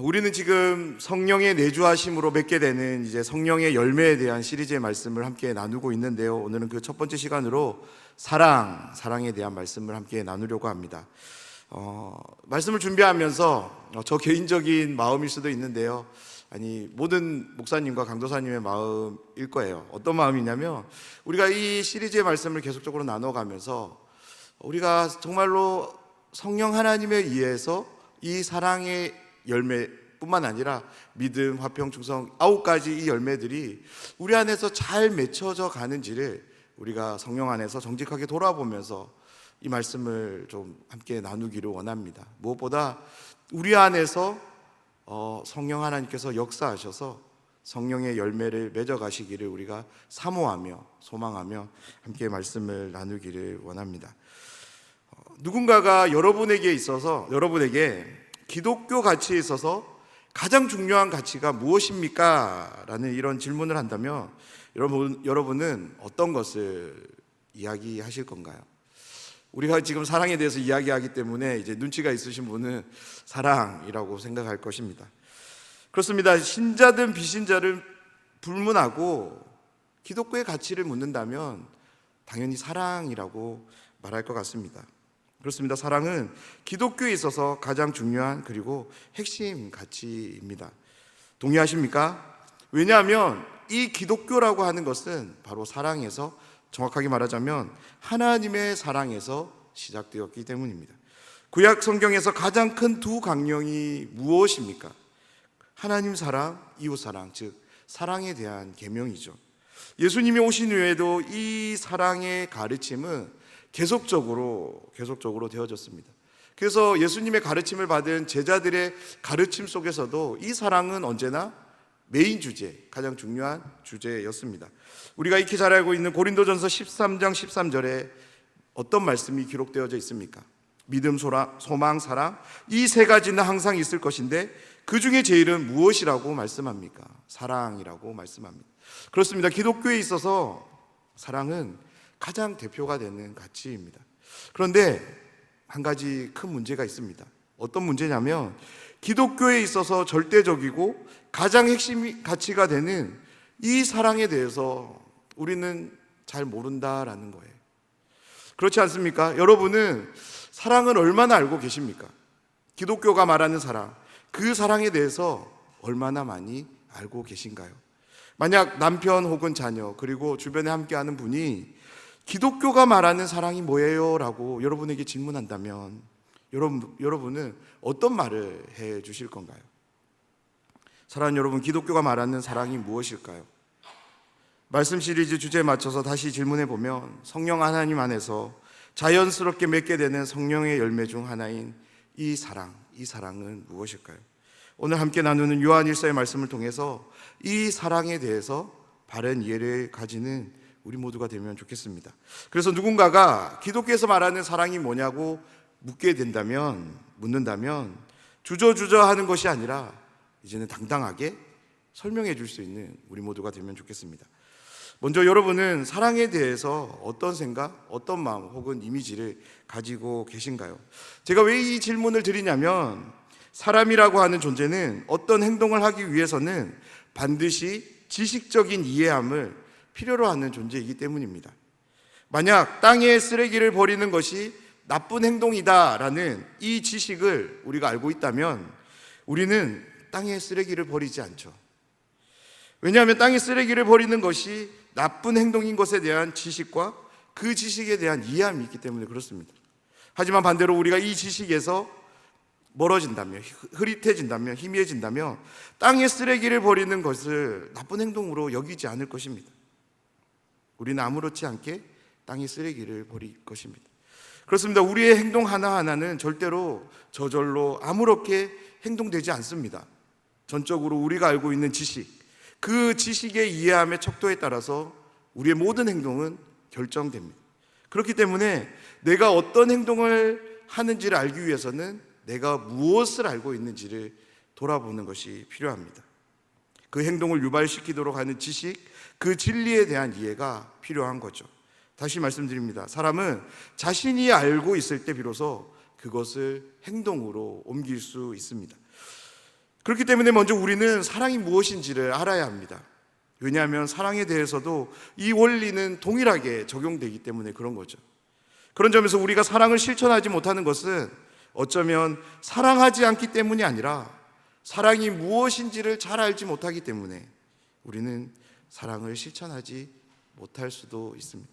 우리는 지금 성령의 내주하심으로 맺게 되는 이제 성령의 열매에 대한 시리즈의 말씀을 함께 나누고 있는데요. 오늘은 그 첫 번째 시간으로 사랑, 사랑에 대한 말씀을 함께 나누려고 합니다. 어, 말씀을 준비하면서 어, 저 개인적인 마음일 수도 있는데요. 아니, 모든 목사님과 강도사님의 마음일 거예요. 어떤 마음이냐면, 우리가 이 시리즈의 말씀을 계속적으로 나눠가면서, 우리가 정말로 성령 하나님에 의해서 이 사랑의 열매뿐만 아니라 믿음, 화평, 충성 아홉 가지 이 열매들이 우리 안에서 잘 맺혀져 가는지를 우리가 성령 안에서 정직하게 돌아보면서 이 말씀을 좀 함께 나누기를 원합니다. 무엇보다 우리 안에서 어, 성령 하나님께서 역사하셔서 성령의 열매를 맺어 가시기를 우리가 사모하며 소망하며 함께 말씀을 나누기를 원합니다. 어, 누군가가 여러분에게 있어서 여러분에게 기독교 가치에 있어서 가장 중요한 가치가 무엇입니까? 라는 이런 질문을 한다면 여러분, 여러분은 어떤 것을 이야기하실 건가요? 우리가 지금 사랑에 대해서 이야기하기 때문에 이제 눈치가 있으신 분은 사랑이라고 생각할 것입니다. 그렇습니다. 신자든 비신자를 불문하고 기독교의 가치를 묻는다면 당연히 사랑이라고 말할 것 같습니다. 그렇습니다. 사랑은 기독교에 있어서 가장 중요한 그리고 핵심 가치입니다. 동의하십니까? 왜냐하면 이 기독교라고 하는 것은 바로 사랑에서 정확하게 말하자면 하나님의 사랑에서 시작되었기 때문입니다. 구약 성경에서 가장 큰 두 강령이 무엇입니까? 하나님 사랑, 이웃 사랑, 즉 사랑에 대한 계명이죠. 예수님이 오신 후에도 이 사랑의 가르침은 계속적으로 계속적으로 되어졌습니다. 그래서 예수님의 가르침을 받은 제자들의 가르침 속에서도 이 사랑은 언제나 메인 주제, 가장 중요한 주제였습니다. 우리가 익히 잘 알고 있는 고린도전서 13장 13절에 어떤 말씀이 기록되어져 있습니까? 믿음, 소망, 사랑 이 세 가지는 항상 있을 것인데 그 중에 제일은 무엇이라고 말씀합니까? 사랑이라고 말씀합니다. 그렇습니다. 기독교에 있어서 사랑은 가장 대표가 되는 가치입니다. 그런데 한 가지 큰 문제가 있습니다. 어떤 문제냐면 기독교에 있어서 절대적이고 가장 핵심 가치가 되는 이 사랑에 대해서 우리는 잘 모른다라는 거예요. 그렇지 않습니까? 여러분은 사랑을 얼마나 알고 계십니까? 기독교가 말하는 사랑, 그 사랑에 대해서 얼마나 많이 알고 계신가요? 만약 남편 혹은 자녀, 그리고 주변에 함께하는 분이 기독교가 말하는 사랑이 뭐예요? 라고 여러분에게 질문한다면 여러분, 여러분은 어떤 말을 해 주실 건가요? 사랑하는 여러분, 기독교가 말하는 사랑이 무엇일까요? 말씀 시리즈 주제에 맞춰서 다시 질문해 보면 성령 하나님 안에서 자연스럽게 맺게 되는 성령의 열매 중 하나인 이 사랑, 이 사랑은 무엇일까요? 오늘 함께 나누는 요한 일서의 말씀을 통해서 이 사랑에 대해서 바른 이해를 가지는 우리 모두가 되면 좋겠습니다. 그래서 누군가가 기독교에서 말하는 사랑이 뭐냐고 묻게 된다면, 묻는다면 주저주저 하는 것이 아니라 이제는 당당하게 설명해 줄 수 있는 우리 모두가 되면 좋겠습니다. 먼저 여러분은 사랑에 대해서 어떤 생각, 어떤 마음 혹은 이미지를 가지고 계신가요? 제가 왜 이 질문을 드리냐면 사람이라고 하는 존재는 어떤 행동을 하기 위해서는 반드시 지식적인 이해함을 필요로 하는 존재이기 때문입니다. 만약 땅에 쓰레기를 버리는 것이 나쁜 행동이다라는 이 지식을 우리가 알고 있다면 우리는 땅에 쓰레기를 버리지 않죠. 왜냐하면 땅에 쓰레기를 버리는 것이 나쁜 행동인 것에 대한 지식과 그 지식에 대한 이해함이 있기 때문에 그렇습니다. 하지만 반대로 우리가 이 지식에서 멀어진다면, 흐릿해진다면, 희미해진다면 땅에 쓰레기를 버리는 것을 나쁜 행동으로 여기지 않을 것입니다. 우리는 아무렇지 않게 땅에 쓰레기를 버릴 것입니다. 그렇습니다. 우리의 행동 하나하나는 절대로 저절로 아무렇게 행동되지 않습니다. 전적으로 우리가 알고 있는 지식, 그 지식의 이해함의 척도에 따라서 우리의 모든 행동은 결정됩니다. 그렇기 때문에 내가 어떤 행동을 하는지를 알기 위해서는 내가 무엇을 알고 있는지를 돌아보는 것이 필요합니다. 그 행동을 유발시키도록 하는 지식, 그 진리에 대한 이해가 필요한 거죠. 다시 말씀드립니다. 사람은 자신이 알고 있을 때 비로소 그것을 행동으로 옮길 수 있습니다. 그렇기 때문에 먼저 우리는 사랑이 무엇인지를 알아야 합니다. 왜냐하면 사랑에 대해서도 이 원리는 동일하게 적용되기 때문에 그런 거죠. 그런 점에서 우리가 사랑을 실천하지 못하는 것은 어쩌면 사랑하지 않기 때문이 아니라 사랑이 무엇인지를 잘 알지 못하기 때문에 우리는 사랑을 실천하지 못할 수도 있습니다.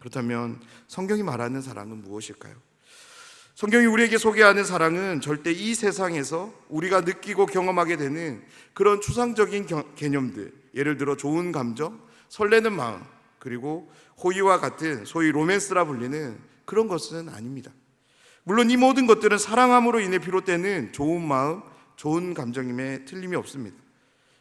그렇다면 성경이 말하는 사랑은 무엇일까요? 성경이 우리에게 소개하는 사랑은 절대 이 세상에서 우리가 느끼고 경험하게 되는 그런 추상적인 겨- 개념들, 예를 들어 좋은 감정, 설레는 마음, 그리고 호의와 같은 소위 로맨스라 불리는 그런 것은 아닙니다. 물론 이 모든 것들은 사랑함으로 인해 비롯되는 좋은 마음, 좋은 감정임에 틀림이 없습니다.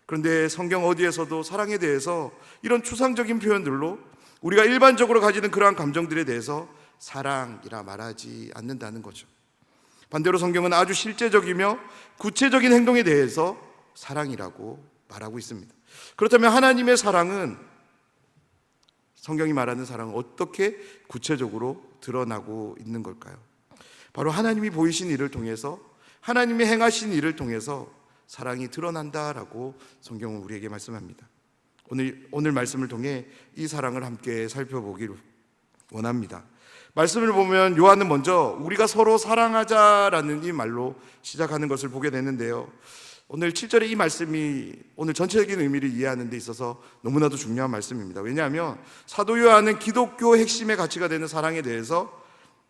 그런데 성경 어디에서도 사랑에 대해서 이런 추상적인 표현들로 우리가 일반적으로 가지는 그러한 감정들에 대해서 사랑이라 말하지 않는다는 거죠. 반대로 성경은 아주 실제적이며 구체적인 행동에 대해서 사랑이라고 말하고 있습니다. 그렇다면 하나님의 사랑은 성경이 말하는 사랑은 어떻게 구체적으로 드러나고 있는 걸까요? 바로 하나님이 보이신 일을 통해서 하나님이 행하신 일을 통해서 사랑이 드러난다라고 성경은 우리에게 말씀합니다. 오늘 오늘 말씀을 통해 이 사랑을 함께 살펴보기를 원합니다. 말씀을 보면 요한은 먼저 우리가 서로 사랑하자라는 이 말로 시작하는 것을 보게 되는데요. 오늘 7절의 이 말씀이 오늘 전체적인 의미를 이해하는 데 있어서 너무나도 중요한 말씀입니다. 왜냐하면 사도 요한은 기독교 핵심의 가치가 되는 사랑에 대해서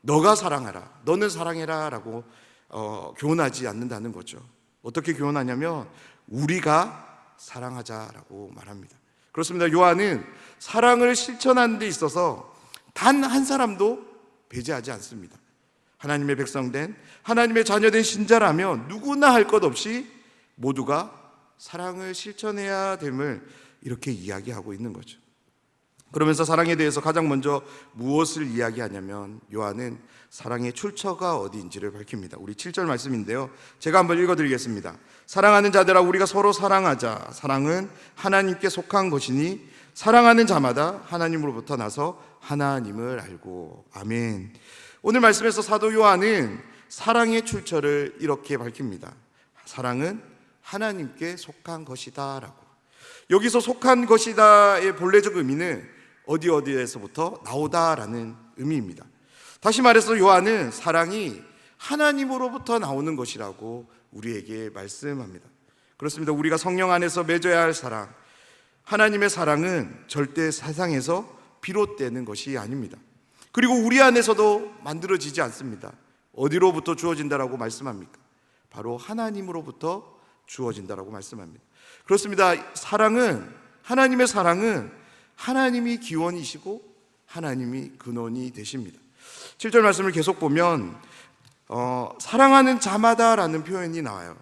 너가 사랑하라, 너는 사랑해라 라고 어, 교훈하지 않는다는 거죠. 어떻게 교훈하냐면 우리가 사랑하자라고 말합니다. 그렇습니다. 요한은 사랑을 실천하는 데 있어서 단 한 사람도 배제하지 않습니다. 하나님의 백성된 하나님의 자녀된 신자라면 누구나 할 것 없이 모두가 사랑을 실천해야 됨을 이렇게 이야기하고 있는 거죠. 그러면서 사랑에 대해서 가장 먼저 무엇을 이야기하냐면 요한은 사랑의 출처가 어디인지를 밝힙니다. 우리 7절 말씀인데요. 제가 한번 읽어 드리겠습니다. 사랑하는 자들아 우리가 서로 사랑하자. 사랑은 하나님께 속한 것이니 사랑하는 자마다 하나님으로부터 나서 하나님을 알고 아멘. 오늘 말씀에서 사도 요한은 사랑의 출처를 이렇게 밝힙니다. 사랑은 하나님께 속한 것이다라고. 여기서 속한 것이다의 본래적 의미는 어디 어디에서부터 나오다라는 의미입니다. 다시 말해서 요한은 사랑이 하나님으로부터 나오는 것이라고 우리에게 말씀합니다. 그렇습니다. 우리가 성령 안에서 맺어야 할 사랑, 하나님의 사랑은 절대 세상에서 비롯되는 것이 아닙니다. 그리고 우리 안에서도 만들어지지 않습니다. 어디로부터 주어진다라고 말씀합니까? 바로 하나님으로부터 주어진다라고 말씀합니다. 그렇습니다. 사랑은 하나님의 사랑은 하나님이 기원이시고 하나님이 근원이 되십니다. 7절 말씀을 계속 보면 어, 사랑하는 자마다라는 표현이 나와요.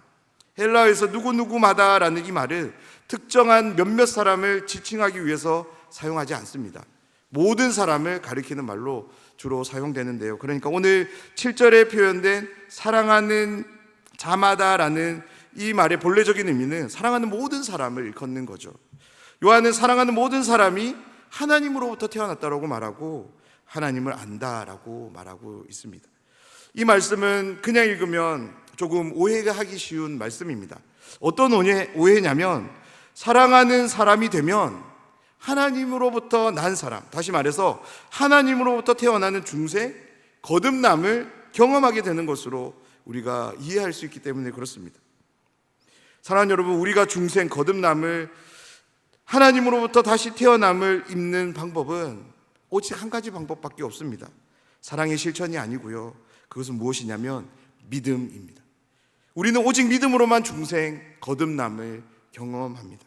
헬라어에서 누구누구마다라는 이 말은 특정한 몇몇 사람을 지칭하기 위해서 사용하지 않습니다. 모든 사람을 가리키는 말로 주로 사용되는데요. 그러니까 오늘 7절에 표현된 사랑하는 자마다라는 이 말의 본래적인 의미는 사랑하는 모든 사람을 일컫는 거죠. 요한은 사랑하는 모든 사람이 하나님으로부터 태어났다라고 말하고 하나님을 안다라고 말하고 있습니다. 이 말씀은 그냥 읽으면 조금 오해가 하기 쉬운 말씀입니다. 어떤 오해, 오해냐면 사랑하는 사람이 되면 하나님으로부터 난 사람, 다시 말해서 하나님으로부터 태어나는 중생, 거듭남을 경험하게 되는 것으로 우리가 이해할 수 있기 때문에 그렇습니다. 사랑하는 여러분, 우리가 중생 거듭남을 하나님으로부터 다시 태어남을 입는 방법은 오직 한 가지 방법밖에 없습니다. 사랑의 실천이 아니고요. 그것은 무엇이냐면 믿음입니다. 우리는 오직 믿음으로만 중생 거듭남을 경험합니다.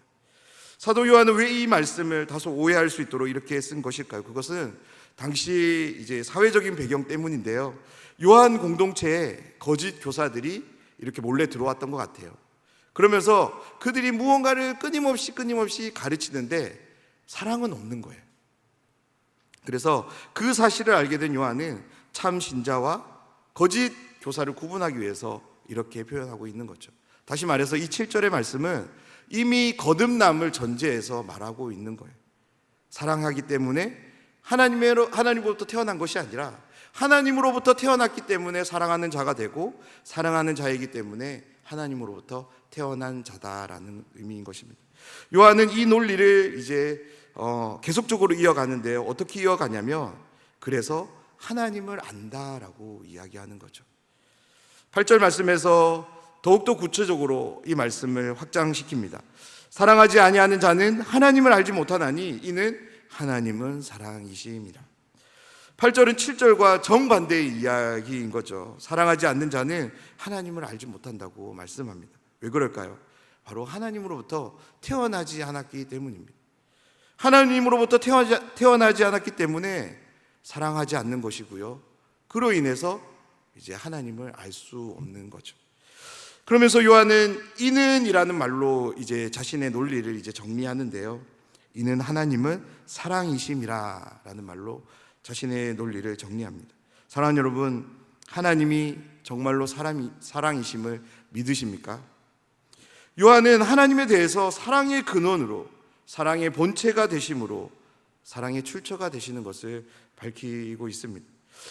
사도 요한은 왜 이 말씀을 다소 오해할 수 있도록 이렇게 쓴 것일까요? 그것은 당시 이제 사회적인 배경 때문인데요. 요한 공동체에 거짓 교사들이 이렇게 몰래 들어왔던 것 같아요. 그러면서 그들이 무언가를 끊임없이 끊임없이 가르치는데 사랑은 없는 거예요. 그래서 그 사실을 알게 된 요한은 참 신자와 거짓 교사를 구분하기 위해서 이렇게 표현하고 있는 거죠. 다시 말해서 이 7절의 말씀은 이미 거듭남을 전제해서 말하고 있는 거예요. 사랑하기 때문에 하나님의 하나님으로부터 태어난 것이 아니라 하나님으로부터 태어났기 때문에 사랑하는 자가 되고 사랑하는 자이기 때문에 하나님으로부터 태어난 자다라는 의미인 것입니다. 요한은 이 논리를 이제 어, 계속적으로 이어가는데요. 어떻게 이어가냐면 그래서 하나님을 안다라고 이야기하는 거죠. 8절 말씀에서 더욱더 구체적으로 이 말씀을 확장시킵니다. 사랑하지 아니하는 자는 하나님을 알지 못하나니 이는 하나님은 사랑이심이라. 8절은 7절과 정반대의 이야기인 거죠. 사랑하지 않는 자는 하나님을 알지 못한다고 말씀합니다. 왜 그럴까요? 바로 하나님으로부터 태어나지 않았기 때문입니다. 하나님으로부터 태어나지, 않았기 때문에 사랑하지 않는 것이고요. 그로 인해서 이제 하나님을 알 수 없는 거죠. 그러면서 요한은 이는이라는 말로 이제 자신의 논리를 이제 정리하는데요. 이는 하나님은 사랑이심이라라는 말로 자신의 논리를 정리합니다. 사랑하는 여러분, 하나님이 정말로 사람이 사랑이심을 믿으십니까? 요한은 하나님에 대해서 사랑의 근원으로 사랑의 본체가 되심으로 사랑의 출처가 되시는 것을 밝히고 있습니다.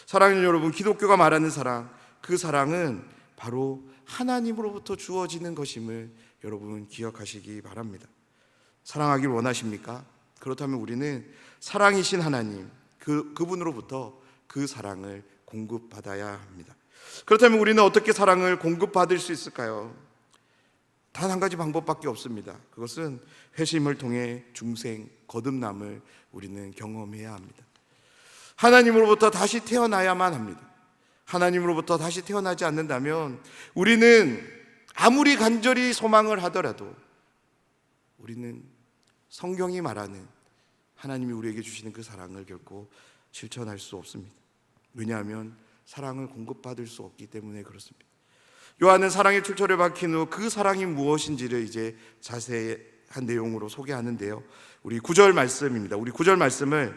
사랑하는 여러분, 기독교가 말하는 사랑, 그 사랑은 바로 하나님으로부터 주어지는 것임을 여러분 기억하시기 바랍니다. 사랑하길 원하십니까? 그렇다면 우리는 사랑이신 하나님, 그, 그분으로부터 그 사랑을 공급받아야 합니다. 그렇다면 우리는 어떻게 사랑을 공급받을 수 있을까요? 단 한 가지 방법밖에 없습니다. 그것은 회심을 통해 중생, 거듭남을 우리는 경험해야 합니다. 하나님으로부터 다시 태어나야만 합니다. 하나님으로부터 다시 태어나지 않는다면 우리는 아무리 간절히 소망을 하더라도 우리는 성경이 말하는 하나님이 우리에게 주시는 그 사랑을 결코 실천할 수 없습니다. 왜냐하면 사랑을 공급받을 수 없기 때문에 그렇습니다. 요한은 사랑의 출처를 밝힌 후 그 사랑이 무엇인지를 이제 자세한 내용으로 소개하는데요. 우리 구절 말씀입니다. 우리 구절 말씀을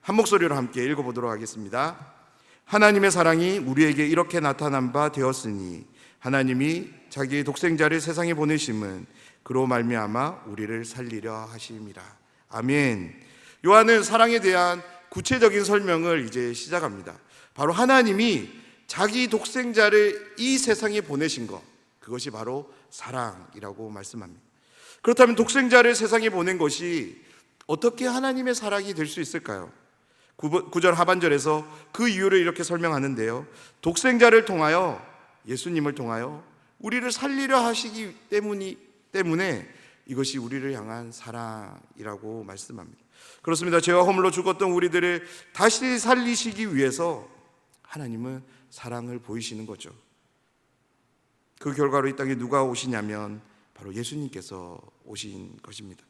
한 목소리로 함께 읽어보도록 하겠습니다. 하나님의 사랑이 우리에게 이렇게 나타난 바 되었으니 하나님이 자기 독생자를 세상에 보내심은 그로 말미암아 우리를 살리려 하심이라. 아멘. 요한은 사랑에 대한 구체적인 설명을 이제 시작합니다. 바로 하나님이 자기 독생자를 이 세상에 보내신 것, 그것이 바로 사랑이라고 말씀합니다. 그렇다면 독생자를 세상에 보낸 것이 어떻게 하나님의 사랑이 될 수 있을까요? 9절 하반절에서 그 이유를 이렇게 설명하는데요. 독생자를 통하여 예수님을 통하여 우리를 살리려 하시기 때문이 때문에 이것이 우리를 향한 사랑이라고 말씀합니다. 그렇습니다. 죄와 허물로 죽었던 우리들을 다시 살리시기 위해서 하나님은 사랑을 보이시는 거죠. 그 결과로 이 땅에 누가 오시냐면 바로 예수님께서 오신 것입니다.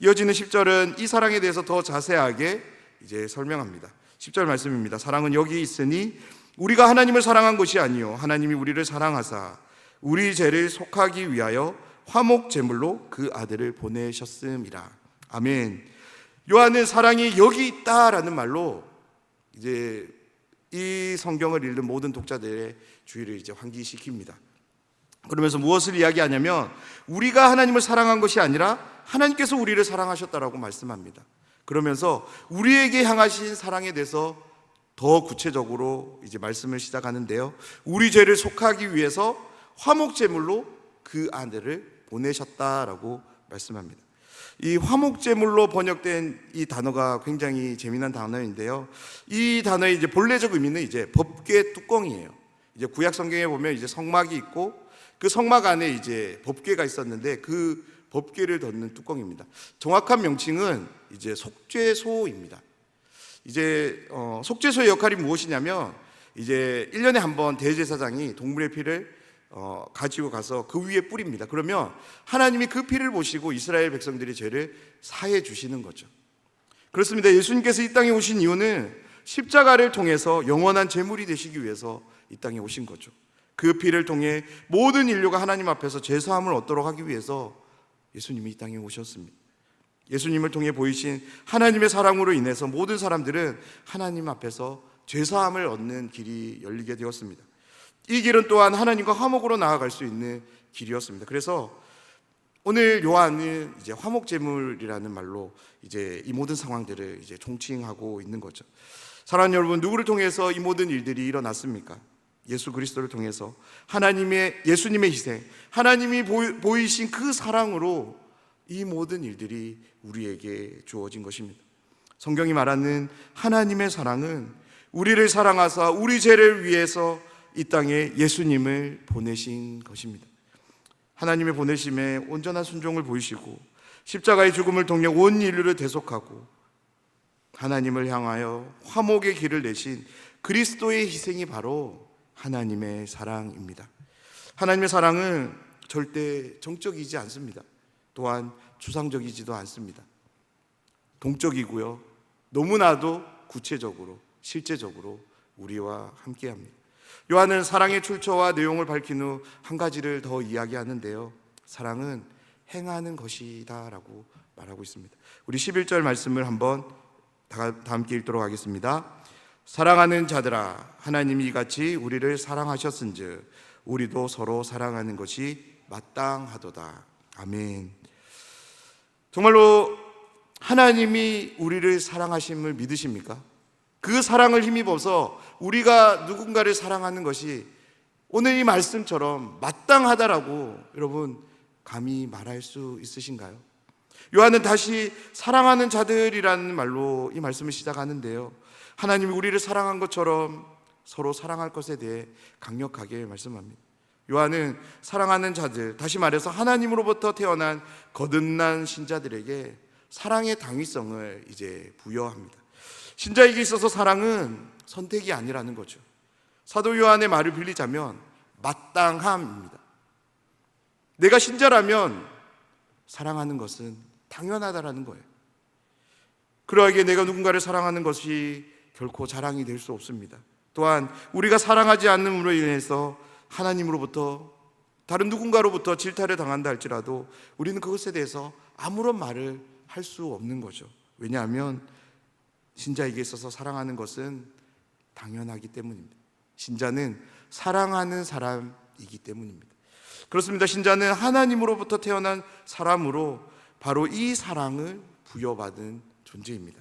이어지는 10절은 이 사랑에 대해서 더 자세하게 이제 설명합니다. 10절 말씀입니다. 사랑은 여기 있으니 우리가 하나님을 사랑한 것이 아니요 하나님이 우리를 사랑하사 우리 죄를 속하기 위하여 화목 제물로 그 아들을 보내셨음이라. 아멘. 요한은 사랑이 여기 있다라는 말로 이제 이 성경을 읽는 모든 독자들의 주의를 이제 환기시킵니다. 그러면서 무엇을 이야기하냐면 우리가 하나님을 사랑한 것이 아니라 하나님께서 우리를 사랑하셨다라고 말씀합니다. 그러면서 우리에게 향하신 사랑에 대해서 더 구체적으로 이제 말씀을 시작하는데요. 우리 죄를 속하기 위해서 화목 제물로 그 아들을 보내셨다라고 말씀합니다. 이 화목 제물로 번역된 이 단어가 굉장히 재미난 단어인데요. 이 단어의 이제 본래적 의미는 이제 법궤 뚜껑이에요. 이제 구약 성경에 보면 이제 성막이 있고 그 성막 안에 이제 법궤가 있었는데 그 법궤를 덮는 뚜껑입니다. 정확한 명칭은 이제 속죄소입니다. 이제 어, 속죄소의 역할이 무엇이냐면 이제 1년에 한 번 대제사장이 동물의 피를 어, 가지고 가서 그 위에 뿌립니다. 그러면 하나님이 그 피를 보시고 이스라엘 백성들의 죄를 사해 주시는 거죠. 그렇습니다. 예수님께서 이 땅에 오신 이유는 십자가를 통해서 영원한 제물이 되시기 위해서 이 땅에 오신 거죠. 그 피를 통해 모든 인류가 하나님 앞에서 죄사함을 얻도록 하기 위해서 예수님이 이 땅에 오셨습니다. 예수님을 통해 보이신 하나님의 사랑으로 인해서 모든 사람들은 하나님 앞에서 죄사함을 얻는 길이 열리게 되었습니다. 이 길은 또한 하나님과 화목으로 나아갈 수 있는 길이었습니다. 그래서 오늘 요한은 이제 화목 제물이라는 말로 이제 이 모든 상황들을 이제 총칭하고 있는 거죠. 사랑하는 여러분, 누구를 통해서 이 모든 일들이 일어났습니까? 예수 그리스도를 통해서 하나님의 예수님의 희생, 하나님이 보이- 보이신 그 사랑으로 이 모든 일들이 우리에게 주어진 것입니다. 성경이 말하는 하나님의 사랑은 우리를 사랑하사 우리 죄를 위해서 이 땅에 예수님을 보내신 것입니다. 하나님의 보내심에 온전한 순종을 보이시고 십자가의 죽음을 통해 온 인류를 대속하고 하나님을 향하여 화목의 길을 내신 그리스도의 희생이 바로 하나님의 사랑입니다. 하나님의 사랑은 절대 정적이지 않습니다. 또한 추상적이지도 않습니다. 동적이고요. 너무나도 구체적으로 실제적으로 우리와 함께 합니다. 요한은 사랑의 출처와 내용을 밝힌 후 한 가지를 더 이야기하는데요. 사랑은 행하는 것이다라고 말하고 있습니다. 우리 11절 말씀을 한번 다다 함께 읽도록 하겠습니다. 사랑하는 자들아 하나님이 이같이 우리를 사랑하셨은즉 우리도 서로 사랑하는 것이 마땅하도다. 아멘. 정말로 하나님이 우리를 사랑하심을 믿으십니까? 그 사랑을 힘입어서 우리가 누군가를 사랑하는 것이 오늘 이 말씀처럼 마땅하다라고 여러분 감히 말할 수 있으신가요? 요한은 다시 사랑하는 자들이라는 말로 이 말씀을 시작하는데요. 하나님이 우리를 사랑한 것처럼 서로 사랑할 것에 대해 강력하게 말씀합니다. 요한은 사랑하는 자들, 다시 말해서 하나님으로부터 태어난 거듭난 신자들에게 사랑의 당위성을 이제 부여합니다. 신자에게 있어서 사랑은 선택이 아니라는 거죠. 사도 요한의 말을 빌리자면 마땅함입니다. 내가 신자라면 사랑하는 것은 당연하다라는 거예요. 그러하기에 내가 누군가를 사랑하는 것이 결코 자랑이 될 수 없습니다. 또한 우리가 사랑하지 않음으로 인해서 하나님으로부터 다른 누군가로부터 질타를 당한다 할지라도 우리는 그것에 대해서 아무런 말을 할 수 없는 거죠. 왜냐하면 신자에게 있어서 사랑하는 것은 당연하기 때문입니다. 신자는 사랑하는 사람이기 때문입니다. 그렇습니다. 신자는 하나님으로부터 태어난 사람으로 바로 이 사랑을 부여받은 존재입니다.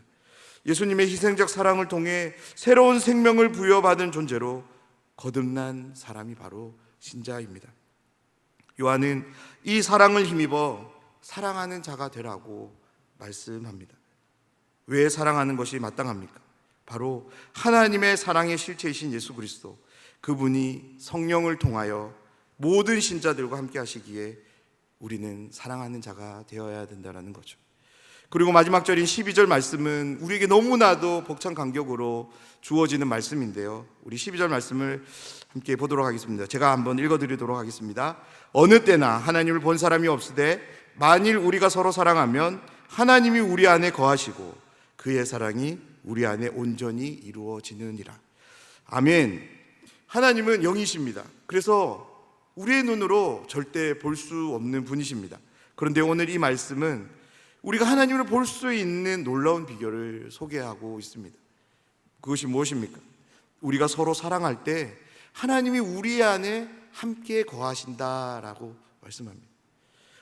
예수님의 희생적 사랑을 통해 새로운 생명을 부여받은 존재로 거듭난 사람이 바로 신자입니다. 요한은 이 사랑을 힘입어 사랑하는 자가 되라고 말씀합니다. 왜 사랑하는 것이 마땅합니까? 바로 하나님의 사랑의 실체이신 예수 그리스도 그분이 성령을 통하여 모든 신자들과 함께 하시기에 우리는 사랑하는 자가 되어야 된다는 거죠. 그리고 마지막 절인 12절 말씀은 우리에게 너무나도 벅찬 간격으로 주어지는 말씀인데요. 우리 12절 말씀을 함께 보도록 하겠습니다. 제가 한번 읽어 드리도록 하겠습니다. 어느 때나 하나님을 본 사람이 없으되 만일 우리가 서로 사랑하면 하나님이 우리 안에 거하시고 그의 사랑이 우리 안에 온전히 이루어지느니라. 아멘. 하나님은 영이십니다. 그래서 우리의 눈으로 절대 볼 수 없는 분이십니다. 그런데 오늘 이 말씀은 우리가 하나님을 볼 수 있는 놀라운 비결을 소개하고 있습니다. 그것이 무엇입니까? 우리가 서로 사랑할 때 하나님이 우리 안에 함께 거하신다라고 말씀합니다.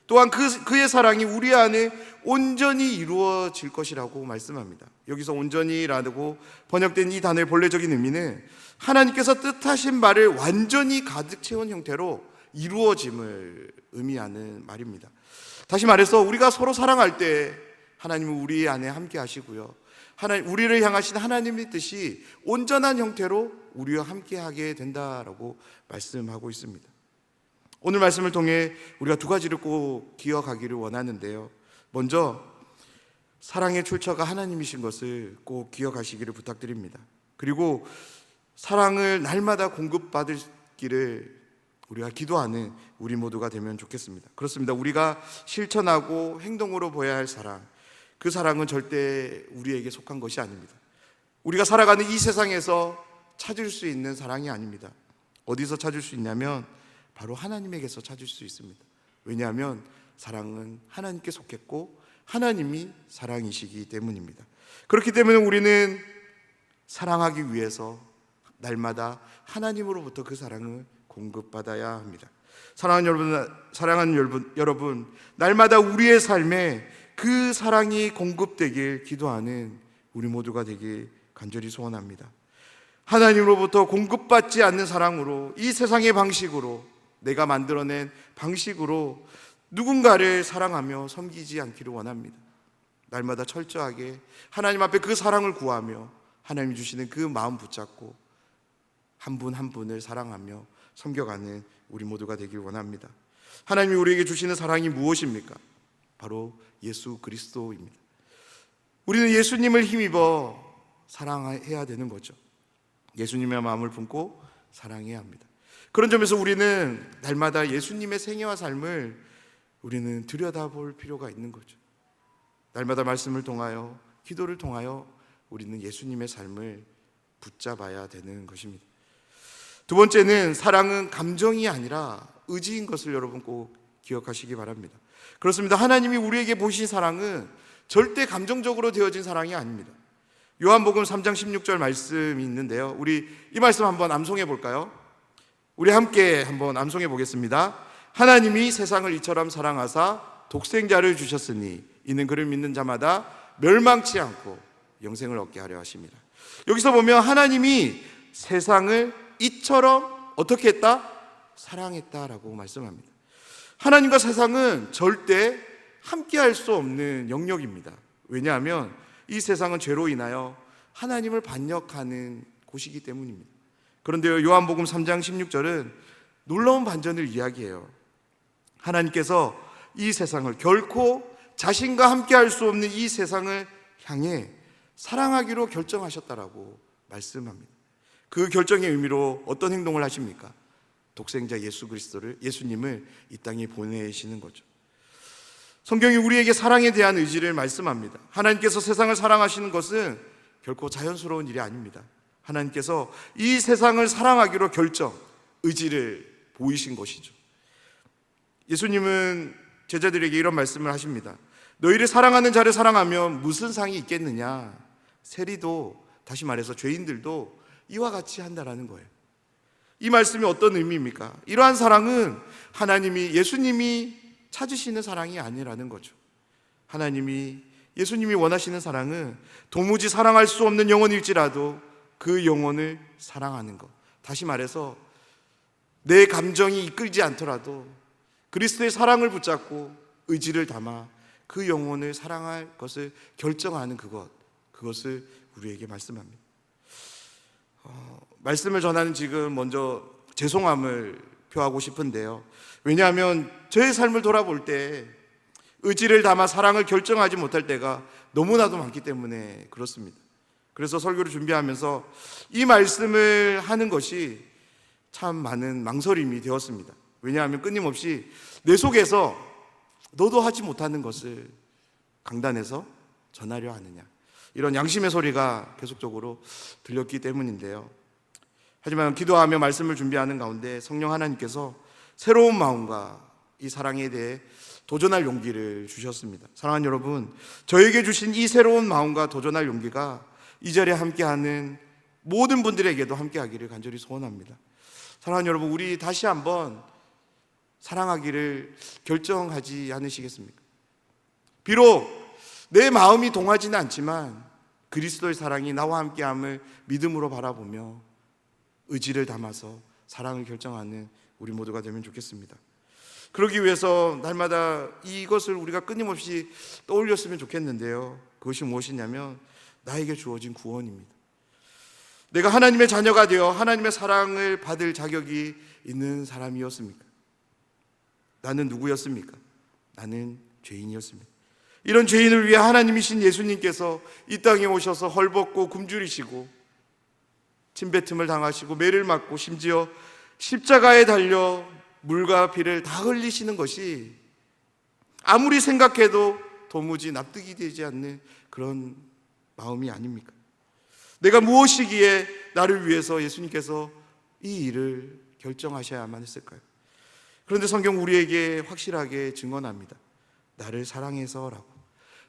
또한 그, 그의 사랑이 우리 안에 온전히 이루어질 것이라고 말씀합니다. 여기서 온전히라고 번역된 이 단어의 본래적인 의미는 하나님께서 뜻하신 말을 완전히 가득 채운 형태로 이루어짐을 의미하는 말입니다. 다시 말해서 우리가 서로 사랑할 때 하나님은 우리 안에 함께 하시고요. 하나님 우리를 향하신 하나님의 뜻이 온전한 형태로 우리와 함께 하게 된다라고 말씀하고 있습니다. 오늘 말씀을 통해 우리가 두 가지를 꼭 기억하기를 원하는데요. 먼저 사랑의 출처가 하나님이신 것을 꼭 기억하시기를 부탁드립니다. 그리고 사랑을 날마다 공급받을기를 우리가 기도하는 우리 모두가 되면 좋겠습니다. 그렇습니다. 우리가 실천하고 행동으로 보여야 할 사랑, 그 사랑은 절대 우리에게 속한 것이 아닙니다. 우리가 살아가는 이 세상에서 찾을 수 있는 사랑이 아닙니다. 어디서 찾을 수 있냐면 바로 하나님에게서 찾을 수 있습니다. 왜냐하면 사랑은 하나님께 속했고 하나님이 사랑이시기 때문입니다. 그렇기 때문에 우리는 사랑하기 위해서 날마다 하나님으로부터 그 사랑을 공급받아야 합니다. 사랑하는 여러분, 사랑하는 여러분, 여러분, 날마다 우리의 삶에 그 사랑이 공급되길 기도하는 우리 모두가 되길 간절히 소원합니다. 하나님으로부터 공급받지 않는 사랑으로 이 세상의 방식으로 내가 만들어낸 방식으로 누군가를 사랑하며 섬기지 않기를 원합니다. 날마다 철저하게 하나님 앞에 그 사랑을 구하며 하나님이 주시는 그 마음 붙잡고 한분한 분을 사랑하며 섬겨가는 우리 모두가 되길 원합니다. 하나님이 우리에게 주시는 사랑이 무엇입니까? 바로 예수 그리스도입니다. 우리는 예수님을 힘입어 사랑해야 되는 거죠. 예수님의 마음을 품고 사랑해야 합니다. 그런 점에서 우리는 날마다 예수님의 생애와 삶을 우리는 들여다볼 필요가 있는 거죠. 날마다 말씀을 통하여 기도를 통하여 우리는 예수님의 삶을 붙잡아야 되는 것입니다. 두 번째는 사랑은 감정이 아니라 의지인 것을 여러분 꼭 기억하시기 바랍니다. 그렇습니다. 하나님이 우리에게 보신 사랑은 절대 감정적으로 되어진 사랑이 아닙니다. 요한복음 3장 16절 말씀이 있는데요. 우리 이 말씀 한번 암송해 볼까요? 우리 함께 한번 암송해 보겠습니다. 하나님이 세상을 이처럼 사랑하사 독생자를 주셨으니 이는 그를 믿는 자마다 멸망치 않고 영생을 얻게 하려 하십니다. 여기서 보면 하나님이 세상을 이처럼 어떻게 했다? 사랑했다라고 말씀합니다. 하나님과 세상은 절대 함께 할 수 없는 영역입니다. 왜냐하면 이 세상은 죄로 인하여 하나님을 반역하는 곳이기 때문입니다. 그런데요, 요한복음 3장 16절은 놀라운 반전을 이야기해요. 하나님께서 이 세상을 결코 자신과 함께 할 수 없는 이 세상을 향해 사랑하기로 결정하셨다라고 말씀합니다. 그 결정의 의미로 어떤 행동을 하십니까? 독생자 예수 그리스도를 예수님을 이 땅에 보내시는 거죠. 성경이 우리에게 사랑에 대한 의지를 말씀합니다. 하나님께서 세상을 사랑하시는 것은 결코 자연스러운 일이 아닙니다. 하나님께서 이 세상을 사랑하기로 결정, 의지를 보이신 것이죠. 예수님은 제자들에게 이런 말씀을 하십니다. 너희를 사랑하는 자를 사랑하면 무슨 상이 있겠느냐? 세리도 다시 말해서 죄인들도 이와 같이 한다라는 거예요. 이 말씀이 어떤 의미입니까? 이러한 사랑은 하나님이 예수님이 찾으시는 사랑이 아니라는 거죠. 하나님이 예수님이 원하시는 사랑은 도무지 사랑할 수 없는 영혼일지라도 그 영혼을 사랑하는 것. 다시 말해서 내 감정이 이끌지 않더라도 그리스도의 사랑을 붙잡고 의지를 담아 그 영혼을 사랑할 것을 결정하는 그것, 그것을 우리에게 말씀합니다. 어, 말씀을 전하는 지금 먼저 죄송함을 표하고 싶은데요. 왜냐하면 저의 삶을 돌아볼 때 의지를 담아 사랑을 결정하지 못할 때가 너무나도 많기 때문에 그렇습니다. 그래서 설교를 준비하면서 이 말씀을 하는 것이 참 많은 망설임이 되었습니다. 왜냐하면 끊임없이 내 속에서 너도 하지 못하는 것을 강단에서 전하려 하느냐. 이런 양심의 소리가 계속적으로 들렸기 때문인데요. 하지만 기도하며 말씀을 준비하는 가운데 성령 하나님께서 새로운 마음과 이 사랑에 대해 도전할 용기를 주셨습니다. 사랑하는 여러분, 저에게 주신 이 새로운 마음과 도전할 용기가 이 자리에 함께하는 모든 분들에게도 함께하기를 간절히 소원합니다. 사랑하는 여러분, 우리 다시 한번 사랑하기를 결정하지 않으시겠습니까? 비록 내 마음이 동하지는 않지만 그리스도의 사랑이 나와 함께함을 믿음으로 바라보며 의지를 담아서 사랑을 결정하는 우리 모두가 되면 좋겠습니다. 그러기 위해서 날마다 이것을 우리가 끊임없이 떠올렸으면 좋겠는데요. 그것이 무엇이냐면 나에게 주어진 구원입니다. 내가 하나님의 자녀가 되어 하나님의 사랑을 받을 자격이 있는 사람이었습니까? 나는 누구였습니까? 나는 죄인이었습니다. 이런 죄인을 위해 하나님이신 예수님께서 이 땅에 오셔서 헐벗고 굶주리시고 침뱉음을 당하시고 매를 맞고 심지어 십자가에 달려 물과 피를 다 흘리시는 것이 아무리 생각해도 도무지 납득이 되지 않는 그런 마음이 아닙니까? 내가 무엇이기에 나를 위해서 예수님께서 이 일을 결정하셔야만 했을까요? 그런데 성경 우리에게 확실하게 증언합니다. 나를 사랑해서라고.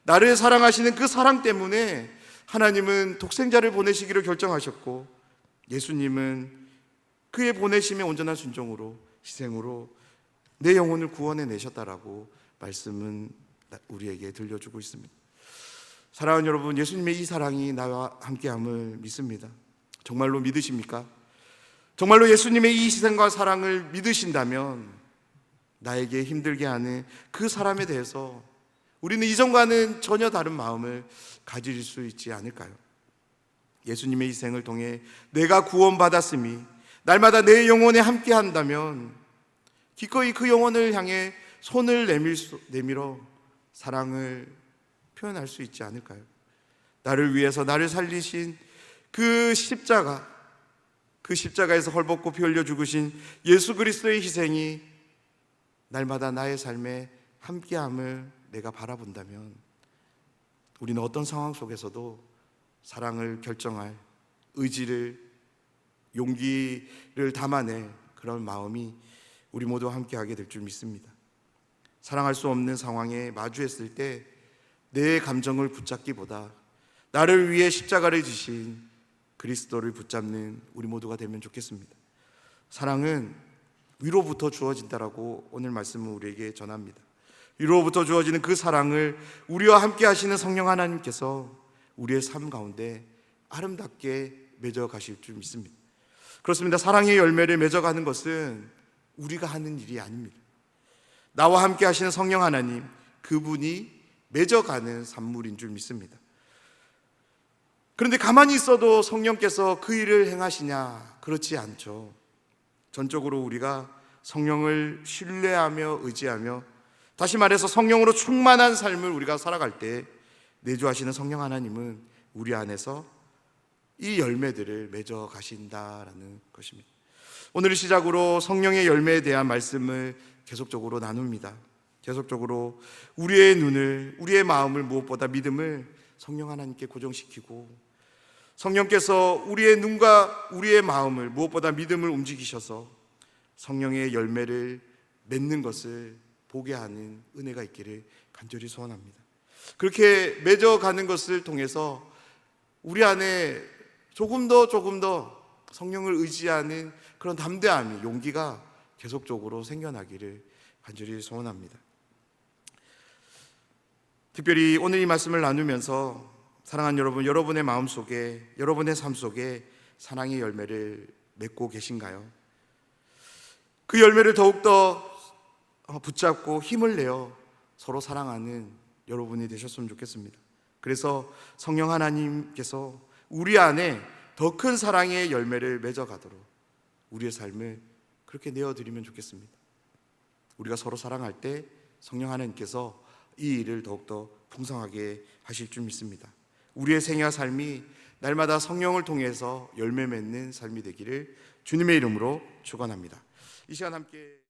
나를 사랑하시는 그 사랑 때문에 하나님은 독생자를 보내시기를 결정하셨고 예수님은 그의 보내심의 온전한 순종으로 희생으로 내 영혼을 구원해 내셨다라고 말씀은 우리에게 들려주고 있습니다. 사랑하는 여러분, 예수님의 이 사랑이 나와 함께함을 믿습니다. 정말로 믿으십니까? 정말로 예수님의 이 희생과 사랑을 믿으신다면 나에게 힘들게 하는 그 사람에 대해서 우리는 이전과는 전혀 다른 마음을 가질 수 있지 않을까요? 예수님의 희생을 통해 내가 구원받았음이 날마다 내 영혼에 함께 한다면 기꺼이 그 영혼을 향해 손을 내밀 수, 내밀어 사랑을 표현할 수 있지 않을까요? 나를 위해서 나를 살리신 그 십자가, 그 십자가에서 헐벗고 피 흘려 죽으신 예수 그리스도의 희생이 날마다 나의 삶에 함께함을 내가 바라본다면 우리는 어떤 상황 속에서도 사랑을 결정할 의지를 용기를 담아낼 그런 마음이 우리 모두 함께 하게 될 줄 믿습니다. 사랑할 수 없는 상황에 마주했을 때 내 감정을 붙잡기보다 나를 위해 십자가를 지신 그리스도를 붙잡는 우리 모두가 되면 좋겠습니다. 사랑은 위로부터 주어진다라고 오늘 말씀은 우리에게 전합니다. 위로부터 주어지는 그 사랑을 우리와 함께 하시는 성령 하나님께서 우리의 삶 가운데 아름답게 맺어 가실 줄 믿습니다. 그렇습니다. 사랑의 열매를 맺어 가는 것은 우리가 하는 일이 아닙니다. 나와 함께 하시는 성령 하나님, 그분이 맺어가는 산물인 줄 믿습니다. 그런데 가만히 있어도 성령께서 그 일을 행하시냐? 그렇지 않죠. 전적으로 우리가 성령을 신뢰하며 의지하며 다시 말해서 성령으로 충만한 삶을 우리가 살아갈 때 내주하시는 성령 하나님은 우리 안에서 이 열매들을 맺어 가신다라는 것입니다. 오늘 시작으로 성령의 열매에 대한 말씀을 계속적으로 나눕니다. 계속적으로 우리의 눈을, 우리의 마음을 무엇보다 믿음을 성령 하나님께 고정시키고 성령께서 우리의 눈과 우리의 마음을 무엇보다 믿음을 움직이셔서 성령의 열매를 맺는 것을 보게 하는 은혜가 있기를 간절히 소원합니다. 그렇게 맺어가는 것을 통해서 우리 안에 조금 더 조금 더 성령을 의지하는 그런 담대함이 용기가 계속적으로 생겨나기를 간절히 소원합니다. 특별히 오늘 이 말씀을 나누면서 사랑하는 여러분, 여러분의 마음 속에, 여러분의 삶 속에 사랑의 열매를 맺고 계신가요? 그 열매를 더욱더 붙잡고 힘을 내어 서로 사랑하는 여러분이 되셨으면 좋겠습니다. 그래서 성령 하나님께서 우리 안에 더 큰 사랑의 열매를 맺어가도록 우리의 삶을 그렇게 내어드리면 좋겠습니다. 우리가 서로 사랑할 때 성령 하나님께서 이 일을 더욱더 풍성하게 하실 줄 믿습니다. 우리의 생애와 삶이 날마다 성령을 통해서 열매 맺는 삶이 되기를 주님의 이름으로 축원합니다. 이 시간 함께